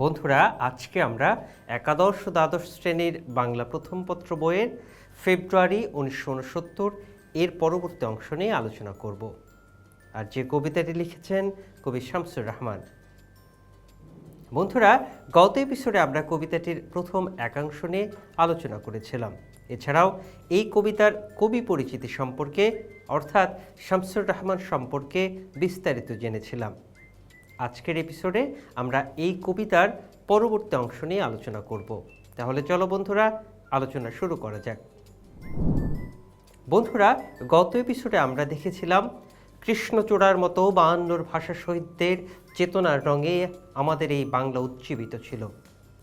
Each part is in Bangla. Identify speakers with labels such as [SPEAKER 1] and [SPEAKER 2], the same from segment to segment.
[SPEAKER 1] বন্ধুরা, আজকে আমরা একাদশ দ্বাদশ শ্রেণির বাংলা প্রথম পত্র বইয়ের ফেব্রুয়ারি উনিশশো উনসত্তর এর পরবর্তী অংশ নিয়ে আলোচনা করব। আর যে কবিতাটি লিখেছেন কবি শামসুর রহমান। বন্ধুরা, গত এপিসোডে আমরা কবিতাটির প্রথম একাংশ নিয়ে আলোচনা করেছিলাম। এছাড়াও এই কবিতার কবি পরিচিতি সম্পর্কে, অর্থাৎ শামসুর রহমান সম্পর্কে বিস্তারিত জেনেছিলাম। আজকের এপিসোডে আমরা এই কবিতার পরবর্তী অংশ নিয়ে আলোচনা করব। তাহলে চলো বন্ধুরা, আলোচনা শুরু করা যাক। বন্ধুরা, গত এপিসোডে আমরা দেখেছিলাম, কৃষ্ণচূড়ার মতো বায়ান্নর ভাষা শহীদদের চেতনার রঙে আমাদের এই বাংলা উজ্জীবিত ছিল।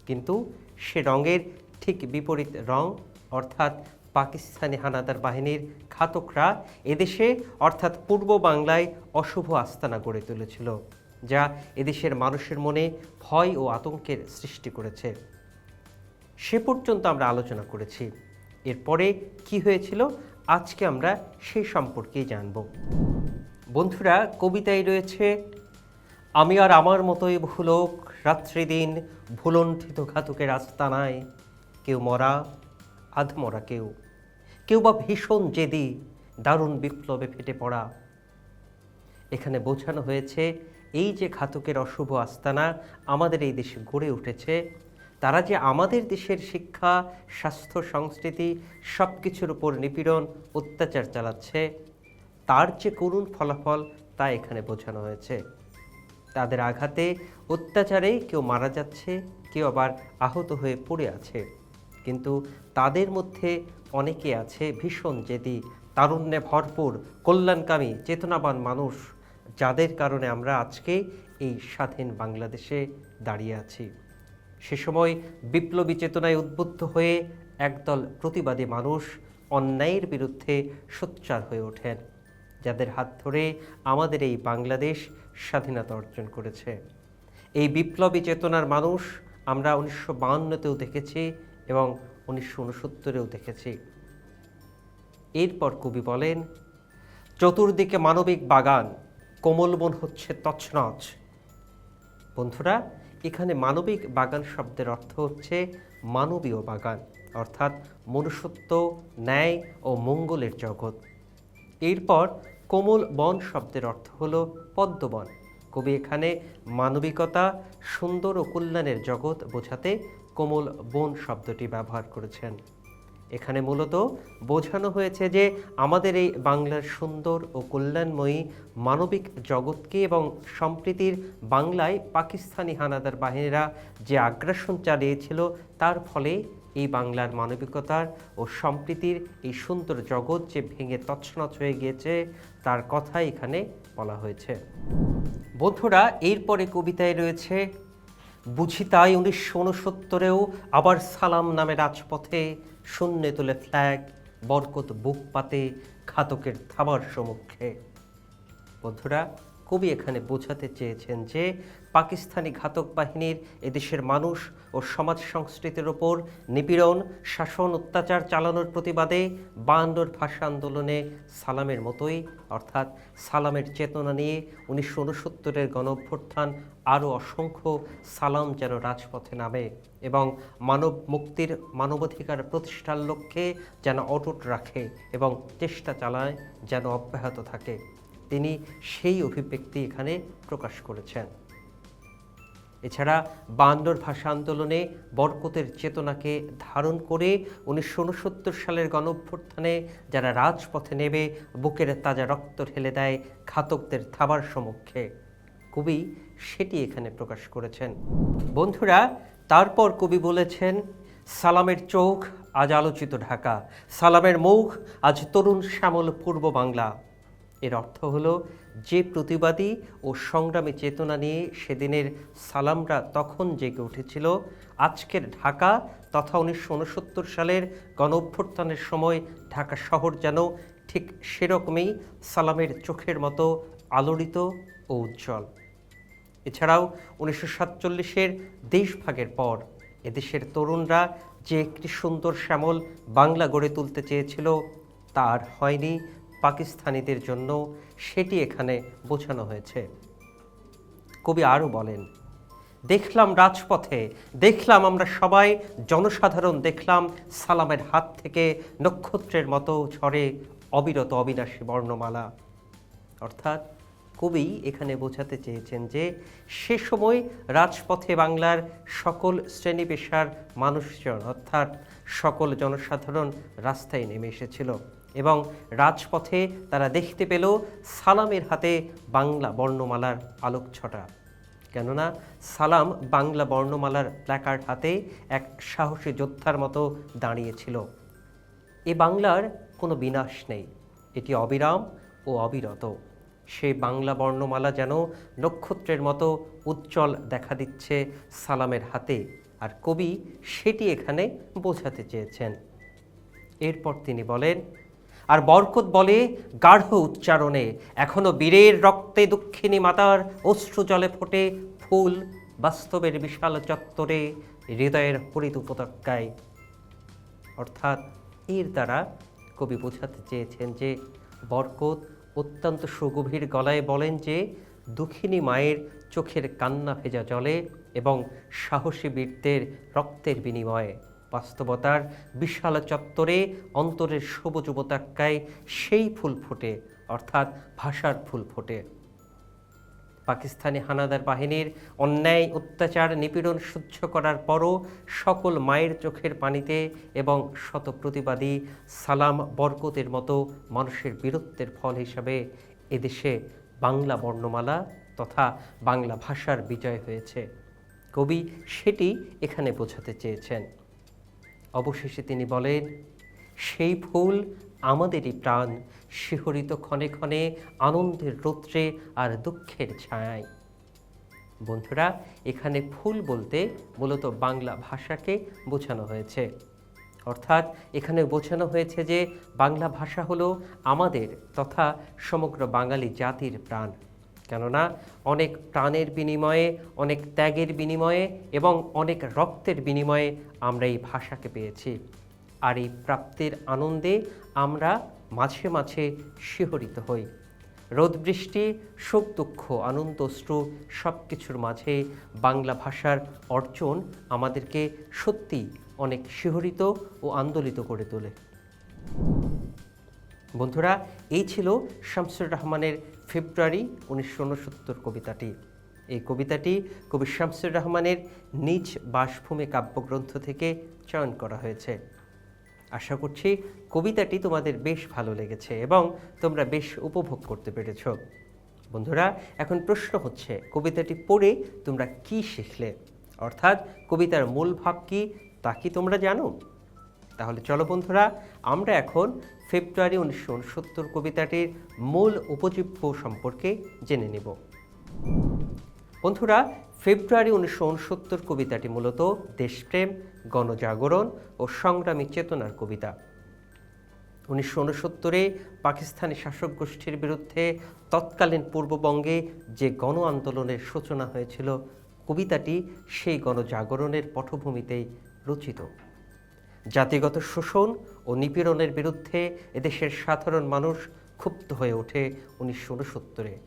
[SPEAKER 1] কিন্তু সে রঙের ঠিক বিপরীত রং, অর্থাৎ পাকিস্তানি হানাদার বাহিনীর ঘাতকরা, এদেশে, অর্থাৎ পূর্ব বাংলায় অশুভ আস্তানা গড়ে তুলেছিল। যা এদেশের মানুষের মনে ভয় ও আতঙ্কের সৃষ্টি করেছে। সে পর্যন্ত আমরা আলোচনা করেছি। এরপরে কি হয়েছিল, আজকে আমরা সেই সম্পর্কেই জানব। বন্ধুরা, কবিতায় রয়েছে, আমি আর আমার মতোই বহু লোক রাত্রিদিন ভুলণ্ঠিত ঘাতকের আস্তানায়। কেউ মরা আধমরা কেউ। কেউ বা ভীষণ জেদি, দারুণ বিপ্লবে ফেটে পড়া। এখানে বোঝানো হয়েছে এই যে ঘাতকের অশুভ আস্তানা আমাদের এই দেশে গড়ে উঠেছে, তারা যে আমাদের দেশের শিক্ষা, স্বাস্থ্য, সংস্কৃতি সব কিছুর উপর নিপীড়ন, অত্যাচার চালাচ্ছে, তার যে করুণ ফলাফল তা এখানে বোঝানো হয়েছে। তাদের আঘাতে অত্যাচারে কেউ মারা যাচ্ছে, কেউ আবার আহত হয়ে পড়ে আছে। কিন্তু তাদের মধ্যে অনেকে আছে ভীষণ জেদি, তারুণ্যে ভরপুর, কল্যাণকামী, চেতনাবান মানুষ। যাদের কারণে আমরা আজকে এই স্বাধীন বাংলাদেশে দাঁড়িয়ে আছি। সে সময় বিপ্লবী চেতনায় উদ্বুদ্ধ হয়ে একদল প্রতিবাদী মানুষ অন্যায়ের বিরুদ্ধে সোচ্চার হয়ে ওঠেন, যাদের হাত ধরে আমাদের এই বাংলাদেশ স্বাধীনতা অর্জন করেছে। এই বিপ্লবী চেতনার মানুষ আমরা উনিশশো বাহান্নতেও দেখেছি এবং উনিশশো উনসত্তরেও দেখেছি। এরপর কবি বলেন, চতুর্দিকে মানবিক বাগান কোমলবন হচ্ছে তছনছ। বন্ধুরা, এখানে মানবিক বাগান শব্দের অর্থ হচ্ছে মানবীয় বাগান, অর্থাৎ মনুষ্যত্ব, ন্যায় ও মঙ্গলের জগৎ। এরপর কোমল বন শব্দের অর্থ হল পদ্মবন। কবি এখানে মানবিকতা, সুন্দর ও কল্যাণের জগৎ বোঝাতে কোমল বন শব্দটি ব্যবহার করেছেন। এখানে মূলত বোঝানো হয়েছে যে আমাদের এই বাংলার সুন্দর ও কল্যাণময়ী মানবিক জগৎকে এবং সম্প্রীতির বাংলায় পাকিস্তানি হানাদার বাহিনীরা যে আগ্রাসন চালিয়েছিল, তার ফলে এই বাংলার মানবিকতার ও সম্প্রীতির এই সুন্দর জগৎ যে ভেঙে তছনছ হয়ে গিয়েছে, তার কথা এখানে বলা হয়েছে। বন্ধুরা, এরপরে কবিতায় রয়েছে বুঝি তাই উনিশশো উনসত্তরেও আবার সালাম নামে রাজপথে শূন্যে তুলে ফ্ল্যাগ, বরকত বুক পাতে ঘাতকের থাবার সম্মুখে বন্ধুরা কবি এখানে বোঝাতে চেয়েছেন যে পাকিস্তানি ঘাতক বাহিনীর এদেশের মানুষ ও সমাজ সংস্কৃতির ওপর নিপীড়ন, শাসন, অত্যাচার চালানোর প্রতিবাদে বায়ান্নর ভাষা আন্দোলনে সালামের মতোই, অর্থাৎ সালামের চেতনা নিয়ে উনিশশো উনসত্তরের গণঅভ্যুত্থান আরও অসংখ্য সালাম যেন রাজপথে নামে এবং মানব মুক্তির মানবাধিকার প্রতিষ্ঠার লক্ষ্যে যেন অটুট রাখে এবং চেষ্টা চালায় যেন অব্যাহত থাকে। তিনি সেই অভিব্যক্তি এখানে প্রকাশ করেছেন। এছাড়া বান্দর ভাষা আন্দোলনে বরকতের চেতনাকে ধারণ করে উনিশশো উনসত্তর সালের গণঅভ্যুত্থানে যারা রাজপথে নেবে, বুকের তাজা রক্ত ঢেলে দেয় ঘাতকদের থাবার সম্মুখে কবি সেটি এখানে প্রকাশ করেছেন। বন্ধুরা, তারপর কবি বলেছেন, সালামের চোখ আজ আলোচিত ঢাকা, সালামের মুখ আজ তরুণ শ্যামল পূর্ব বাংলা। এর অর্থ হলো, যে প্রতিবাদী ও সংগ্রামী চেতনা নিয়ে সেদিনের সালামরা তখন জেগে উঠেছিল। আজকের ঢাকা তথা উনিশশো উনসত্তর সালের গণ অভ্যুত্থানের সময় ঢাকা শহর যেন ঠিক সেরকমই সালামের চোখের মতো আলোড়িত ও উজ্জ্বল। এছাড়াও উনিশশো সাতচল্লিশের দেশভাগের পর এদেশের তরুণরা যে একটি সুন্দর শ্যামল বাংলা গড়ে তুলতে চেয়েছিল, তার হয়নি পাকিস্তানিদের জন্য সেটি এখানে বোঝানো হয়েছে। কবি আরও বলেন, দেখলাম রাজপথে, দেখলাম আমরা সবাই, জনসাধারণ দেখলাম সালামের হাত থেকে নক্ষত্রের মতো ঝরে অবিরত অবিনাশী বর্ণমালা। অর্থাৎ কবি এখানে বোঝাতে চেয়েছেন যে, সে সময় রাজপথে বাংলার সকল শ্রেণি পেশার মানুষজন, অর্থাৎ সকল জনসাধারণ রাস্তায় নেমে এসেছিল। এবং রাজপথে তারা দেখতে পেল সালামের হাতে বাংলা বর্ণমালার আলোকছটা। কেননা সালাম বাংলা বর্ণমালার প্ল্যাকার্ড হাতে এক সাহসী যোদ্ধার মতো দাঁড়িয়েছিল। এ বাংলার কোনো বিনাশ নেই। এটি অবিরাম ও অবিরত। সেই বাংলা বর্ণমালা যেন নক্ষত্রের মতো উজ্জ্বল দেখা দিচ্ছে সালামের হাতে, আর কবি সেটি এখানে বোঝাতে চেয়েছেন। এরপর তিনি বলেন আর বরকত বলে গাঢ় উচ্চারণে। এখনও বীরের রক্তে দুঃখিনী মাতার অশ্রু জলে ফোটে ফুল বাস্তবের বিশাল চত্বরে হৃদয়ের হরিত উপত্যকায়। অর্থাৎ এর দ্বারা কবি বোঝাতে চেয়েছেন যে বরকত অত্যন্ত সুগভীর গলায় বলেন যে দুঃখিনী মায়ের চোখের কান্না ভেজা জলে এবং সাহসী বীরদের রক্তের বিনিময়ে বাস্তবতার বিশাল চত্বরে অন্তরের সবুজ উপত্যকায় সেই ফুল ফোটে, অর্থাৎ ভাষার ফুল ফোটে। পাকিস্তানি হানাদার বাহিনীর অন্যায়, অত্যাচার, নিপীড়ন সহ্য করার পরও সকল মায়ের চোখের পানিতে এবং শত প্রতিবাদী সালাম বরকতের মতো মানুষের বীরত্বের ফল হিসাবে এদেশে বাংলা বর্ণমালা তথা বাংলা ভাষার বিজয় হয়েছে। কবি সেটি এখানে বোঝাতে চেয়েছেন। অবশেষে তিনি বলেন, সেই ফুল আমাদেরই প্রাণ, শিহরিত ক্ষণে ক্ষণে আনন্দের রৌদ্রে আর দুঃখের ছায়ায়। বন্ধুরা, এখানে ফুল বলতে মূলত বাংলা ভাষাকে বোঝানো হয়েছে। অর্থাৎ এখানে বোঝানো হয়েছে যে বাংলা ভাষা হলো আমাদের তথা সমগ্র বাঙালি জাতির প্রাণ। কেননা অনেক প্রাণের বিনিময়ে, অনেক ত্যাগের বিনিময়ে এবং অনেক রক্তের বিনিময়ে আমরা এই ভাষাকে পেয়েছি। আর এই প্রাপ্তির আনন্দে আমরা মাঝে মাঝে শিহরিত হই। রোদ বৃষ্টি সুখ দুঃখ, আনন্দ, অশ্রু সব কিছুর মাঝে বাংলা ভাষার অর্জন আমাদেরকে সত্যি অনেক শিহরিত ও আন্দোলিত করে তোলে। বন্ধুরা, এই ছিল শামসুর রহমানের ফেব্রুয়ারি উনিশশো উনসত্তর কবিতাটি। এই কবিতাটি কবি শামসুর রহমানের নিজ বাসভূমি কাব্যগ্রন্থ থেকে চয়ন করা হয়েছে। আশা করছি কবিতাটি তোমাদের বেশ ভালো লেগেছে এবং তোমরা বেশ উপভোগ করতে পেরেছ। বন্ধুরা, এখন প্রশ্ন হচ্ছে, কবিতাটি পড়ে তোমরা কি শিখলে? অর্থাৎ কবিতার মূল ভাব কি তা কি তোমরা জানো? তাহলে চলো বন্ধুরা, আমরা এখন ফেব্রুয়ারি উনিশশো উনসত্তর কবিতাটির মূল উপজীব্য সম্পর্কে জেনে নেব। বন্ধুরা, ফেব্রুয়ারি উনিশশো উনসত্তর কবিতাটি মূলত দেশপ্রেম, গণজাগরণ ও সংগ্রামী চেতনার কবিতা। উনিশশো উনসত্তরে পাকিস্তানি শাসক গোষ্ঠীর বিরুদ্ধে তৎকালীন পূর্ববঙ্গে যে গণ আন্দোলনের সূচনা হয়েছিল, কবিতাটি সেই গণজাগরণের পটভূমিতেই রচিত। জাতিগত শোষণ ও নিপীড়নের বিরুদ্ধে এদেশের সাধারণ মানুষ ক্ষুব্ধ হয়ে ওঠে উনিশশো উনসত্তরে।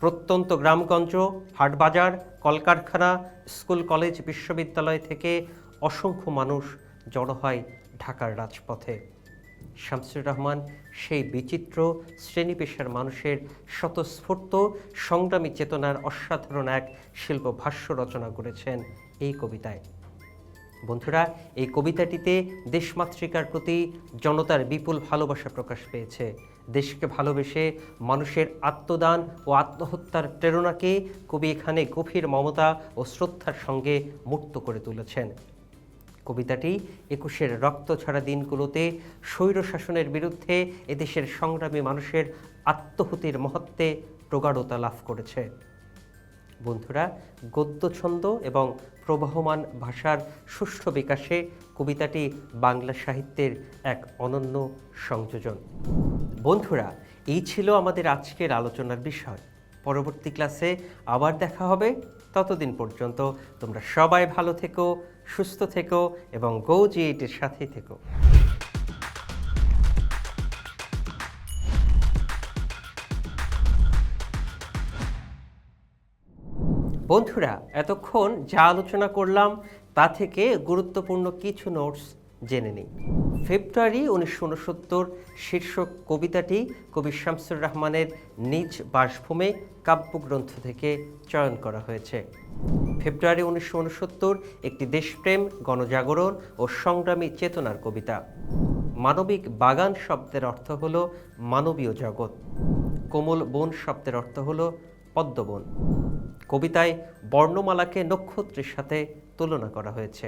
[SPEAKER 1] প্রত্যন্ত গ্রামগঞ্জ, হাটবাজার, কলকারখানা, স্কুল, কলেজ, বিশ্ববিদ্যালয় থেকে অসংখ্য মানুষ জড়ো হয় ঢাকার রাজপথে। শামসুর রহমান, সেই বিচিত্র শ্রেণি পেশার মানুষের স্বতঃস্ফূর্ত, সংগ্রামী চেতনার অসাধারণ এক শিল্প ভাষ্য রচনা করেছেন এই কবিতায়। বন্ধুরা, এই কবিতাটিতে দেশমাতৃকার প্রতি জনতার বিপুল ভালোবাসা প্রকাশ পেয়েছে। দেশকে ভালোবেসে মানুষের আত্মদান ও আত্মহত্যার প্রেরণাকে কবি এখানে গভীর মমতা ও শ্রদ্ধার সঙ্গে মুক্ত করে তুলেছেন। কবিতাটি একুশের রক্ত ছাড়া দিনগুলোতে স্বৈর শাসনের বিরুদ্ধে এদেশের সংগ্রামী মানুষের আত্মহুতির মহত্বে প্রগাঢ়তা লাভ করেছে। বন্ধুরা গদ্য ছন্দ এবং প্রবাহমান ভাষার সুষ্ঠু বিকাশে কবিতাটি বাংলা সাহিত্যের এক অনন্য সংযোজন। বন্ধুরা, এই ছিল আমাদের আজকের আলোচনার বিষয়। পরবর্তী ক্লাসে আবার দেখা হবে। ততদিন পর্যন্ত তোমরা সবাই ভালো থেকো, সুস্থ থেকো এবং গো জি এইটের সাথেই থেকো। বন্ধুরা, এতক্ষণ যা আলোচনা করলাম তা থেকে গুরুত্বপূর্ণ কিছু নোটস জেনে নিই। ফেব্রুয়ারি উনিশশো উনসত্তর শীর্ষক কবিতাটি কবি শামসুর রহমানের নিজ বাসভূমে কাব্যগ্রন্থ থেকে চয়ন করা হয়েছে। ফেব্রুয়ারি উনিশশো উনসত্তর একটি দেশপ্রেম, গণজাগরণ ও সংগ্রামী চেতনার কবিতা। মানবিক বাগান শব্দের অর্থ হল মানবীয় জগৎ। কোমল বন শব্দের অর্থ হল পদ্মবন। কবিতায় বর্ণমালাকে নক্ষত্রের সাথে তুলনা করা হয়েছে।